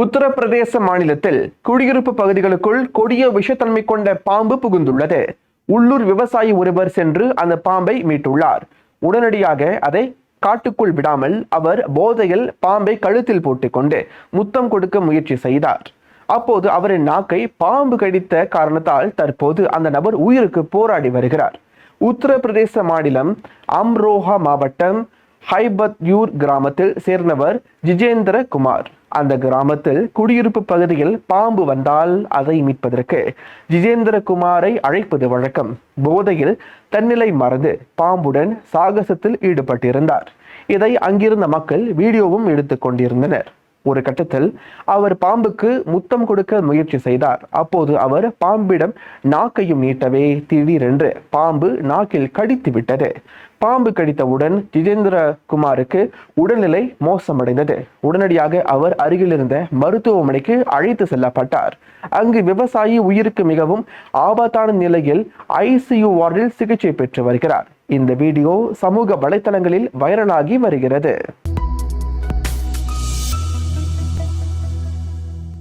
உத்தரப்பிரதேச மாநிலத்தில் குடியிருப்பு பகுதிகளுக்குள் கொடிய விஷத்தன்மை கொண்ட பாம்பு புகுந்துள்ளது. உள்ளூர் விவசாயி ஒருவர் சென்று அந்த பாம்பை மீட்டுள்ளார். உடனடியாக அதை காட்டுக்குள் விடாமல் அவர் போதையில் பாம்பை கழுத்தில் போட்டுக்கொண்டு முத்தம் கொடுக்க முயற்சி செய்தார். அப்போது அவரின் நாக்கை பாம்பு கடித்த காரணத்தால் தற்போது அந்த நபர் உயிருக்கு போராடி வருகிறார். உத்தரப்பிரதேச மாநிலம் அம்ரோஹா மாவட்டம் ஹைபத்யூர் கிராமத்தில் சேர்ந்தவர் ஜிஜேந்திர குமார் அந்த கிராமத்தில் குடியிருப்பு பகுதியில் பாம்பு வந்தால் அதை மீட்பதற்கு ஜிஜேந்திர குமாரை அழைப்பது வழக்கம். போதையில் தன்னிலை மறந்து பாம்புடன் சாகசத்தில் ஈடுபட்டிருந்தார். இதை அங்கிருந்த மக்கள் வீடியோவும் எடுத்துக் கொண்டிருந்தனர். ஒரு கட்டத்தில் அவர் பாம்புக்கு முத்தம் கொடுக்க முயற்சி செய்தார். அப்போது அவர் பாம்பிடம் நாக்கையும் நீட்டவே திடீரென்று பாம்பு நாக்கில் கடித்து விட்டது. பாம்பு கடித்தவுடன் ஜிதேந்திர குமாருக்கு உடல்நிலை மோசமடைந்தது. உடனடியாக அவர் அருகில் இருந்த மருத்துவமனைக்கு அழைத்து செல்லப்பட்டார். அங்கு விவசாயி உயிருக்கு மிகவும் ஆபத்தான நிலையில் ஐசியு வார்டில் சிகிச்சை பெற்று வருகிறார். இந்த வீடியோ சமூக வலைத்தளங்களில் வைரலாகி வருகிறது.